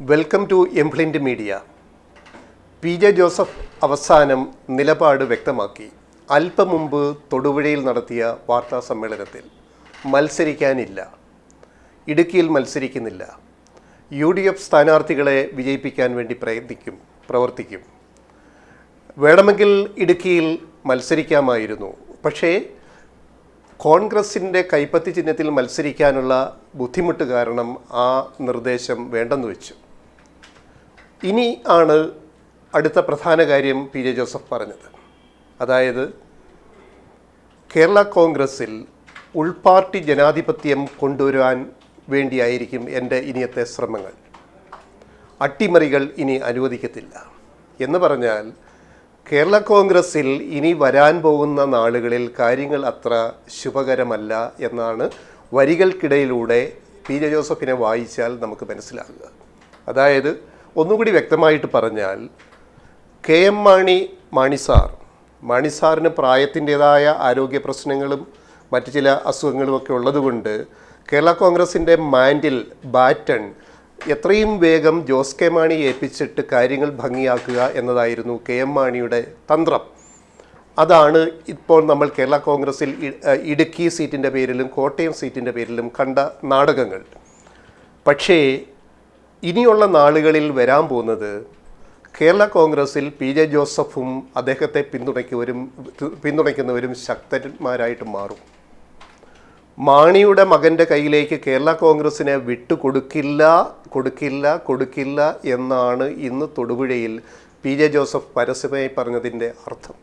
Welcome to എംപ്ലിന്റ് media P J Joseph അവസാനം നിലപാട് വ്യക്തമാക്കി. അല്പം മുമ്പ് തൊടുപുഴയിൽ നടത്തിയ വാർത്താ സമ്മേളനത്തിൽ. മത്സരിക്കാനില്ല. ഇടുക്കിയിൽ മത്സരിക്കുന്നില്ല. യു ഡി എഫ് സ്ഥാനാർത്ഥികളെ വിജയിപ്പിക്കാൻ വേണ്ടി പ്രയത്നിക്കും പ്രവർത്തിക്കും. വേണമെങ്കിൽ ഇടുക്കിയിൽ മത്സരിക്കാമായിരുന്നു. പക്ഷേ കോൺഗ്രസിന്റെ കൈപ്പത്തി ചിഹ്നത്തിൽ മത്സരിക്കാനുള്ള ബുദ്ധിമുട്ട് കാരണം ആ നിർദ്ദേശം വേണ്ടെന്ന് വെച്ചു. ഇനി ആണ് അടുത്ത പ്രധാന കാര്യം പി ജെ ജോസഫ് പറഞ്ഞത്. അതായത് കേരള കോൺഗ്രസിൽ ഉൾപാർട്ടി ജനാധിപത്യം കൊണ്ടുവരാൻ വേണ്ടിയായിരിക്കും എന്റെ ഇനിയത്തെ ശ്രമങ്ങൾ. അട്ടിമറികൾ ഇനി അനുവദിക്കത്തില്ല. എന്ന് പറഞ്ഞാൽ കേരള കോൺഗ്രസിൽ ഇനി വരാൻ പോകുന്ന നാളുകളിൽ കാര്യങ്ങൾ അത്ര ശുഭകരമല്ല എന്നാണ് വരികൾക്കിടയിലൂടെ പി ജെ ജോസഫിനെ വായിച്ചാൽ നമുക്ക് മനസ്സിലാകുക. അതായത് ഒന്നുകൂടി വ്യക്തമായിട്ട് പറഞ്ഞാൽ കെ എം മാണി മാണിസാർ മാണിസാറിന് പ്രായത്തിന്റെതായ ആരോഗ്യ പ്രശ്നങ്ങളും മറ്റു ചില അസുഖങ്ങളുമൊക്കെ ഉള്ളതുകൊണ്ട് കേരള കോൺഗ്രസിന്റെ മാൻഡിൽ ബാറ്റൺ എത്രയും വേഗം ജോസ് കെ മാണി ഏൽപ്പിച്ചിട്ട് കാര്യങ്ങൾ ഭംഗിയാക്കുക എന്നതായിരുന്നു കെ എം മാണിയുടെ തന്ത്രം. അതാണ് ഇപ്പോൾ നമ്മൾ കേരള കോൺഗ്രസിൽ ഇടുക്കി സീറ്റിന്റെ പേരിലും കോട്ടയം സീറ്റിന്റെ പേരിലും കണ്ട നാടകങ്ങൾ. പക്ഷേ ഇനിയുള്ള നാളുകളിൽ വരാൻ പോകുന്നത് കേരള കോൺഗ്രസിൽ പി ജെ ജോസഫും അദ്ദേഹത്തെ പിന്തുണയ്ക്കുന്നവരും പിന്തുണയ്ക്കുന്നവരും ശക്തന്മാരായിട്ട് മാറും. മാണിയുടെ മകന്റെ കയ്യിലേക്ക് കേരള കോൺഗ്രസിനെ വിട്ടുകൊടുക്കില്ല കൊടുക്കില്ല കൊടുക്കില്ല എന്നാണ് ഇന്ന് തൊടുപുഴയിൽ പി ജെ ജോസഫ് പരസ്യമായി പറഞ്ഞതിന്റെ അർത്ഥം.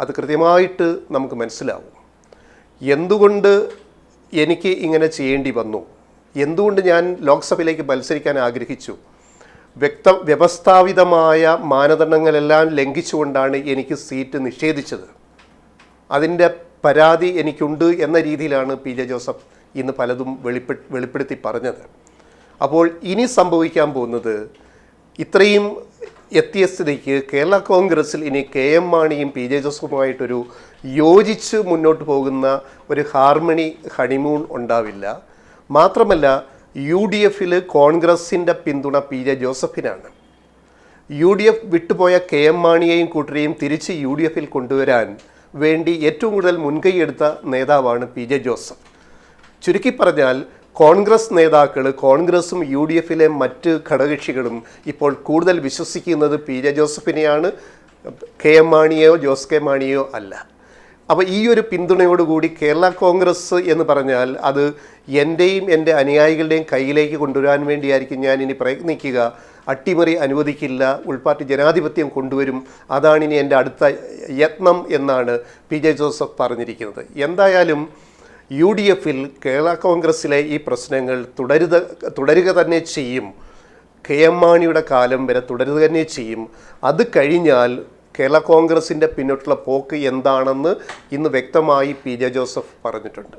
അത് കൃത്യമായിട്ട് നമുക്ക് മനസ്സിലാവും. എന്തുകൊണ്ട് എനിക്ക് ഇങ്ങനെ ചെയ്യേണ്ടി വന്നു? എന്തുകൊണ്ട് ഞാൻ ലോക്സഭയിലേക്ക് മത്സരിക്കാൻ ആഗ്രഹിച്ചു? വ്യക്ത വ്യവസ്ഥാപിതമായ മാനദണ്ഡങ്ങളെല്ലാം ലംഘിച്ചുകൊണ്ടാണ് എനിക്ക് സീറ്റ് നിഷേധിച്ചത്. അതിന്റെ പരാതി എനിക്കുണ്ട് എന്ന രീതിയിലാണ് പി ജെ ജോസഫ് ഇന്ന് പലതും വെളിപ്പെ വെളിപ്പെടുത്തി പറഞ്ഞത്. അപ്പോൾ ഇനി സംഭവിക്കാൻ പോകുന്നത് ഇത്രയും എത്തിയ സ്ഥിതിക്ക് കേരള കോൺഗ്രസിൽ ഇനി കെ എം മാണിയും പി ജെ ജോസഫുമായിട്ടൊരു യോജിച്ച് മുന്നോട്ട് പോകുന്ന ഒരു ഹാർമണി ഹണിമൂൺ ഉണ്ടാവില്ല. മാത്രമല്ല യു ഡി എഫിൽ കോൺഗ്രസിന്റെ പിന്തുണ പി ജെ ജോസഫിനാണ്. യു ഡി എഫ് വിട്ടുപോയ കെ എം മാണിയെയും കൂട്ടരെയും തിരിച്ച് യു ഡി എഫിൽ കൊണ്ടുവരാൻ വേണ്ടി ഏറ്റവും കൂടുതൽ മുൻകൈയെടുത്ത നേതാവാണ് പി ജെ ജോസഫ്. ചുരുക്കി പറഞ്ഞാൽ കോൺഗ്രസ് നേതാക്കൾ കോൺഗ്രസും യു ഡി എഫിലെ മറ്റ് ഘടകകക്ഷികളും ഇപ്പോൾ കൂടുതൽ വിശ്വസിക്കുന്നത് പി ജെ ജോസഫിനെയാണ്. കെ എം മാണിയോ ജോസ് കെ മാണിയോ അല്ല. അപ്പോൾ ഈ ഒരു പിന്തുണയോടുകൂടി കേരള കോൺഗ്രസ് എന്ന് പറഞ്ഞാൽ അത് എന്റെയും എന്റെ അനുയായികളുടെയും കയ്യിലേക്ക് കൊണ്ടുവരാൻ വേണ്ടിയായിരിക്കും ഞാൻ ഇനി പ്രയത്നിക്കുക. അട്ടിമറി അനുവദിക്കില്ല ഉൾപാർട്ടി ജനാധിപത്യം കൊണ്ടുവരും. അതാണ് ഇനി എന്റെ അടുത്ത യത്നം എന്നാണ് പി ജെ ജോസഫ് പറഞ്ഞിരിക്കുന്നത്. എന്തായാലും യു ഡി എഫിൽ കേരള കോൺഗ്രസ്സിലെ ഈ പ്രശ്നങ്ങൾ തുടരുക തുടരുക തന്നെ ചെയ്യും. കെ എം മാണിയുടെ കാലം വരെ തുടരുക തന്നെ ചെയ്യും. അത് കഴിഞ്ഞാൽ കേരള കോൺഗ്രസിന്റെ പിന്നോട്ടുള്ള പോക്ക് എന്താണെന്ന് ഇന്ന് വ്യക്തമായി പി ജെ ജോസഫ് പറഞ്ഞിട്ടുണ്ട്.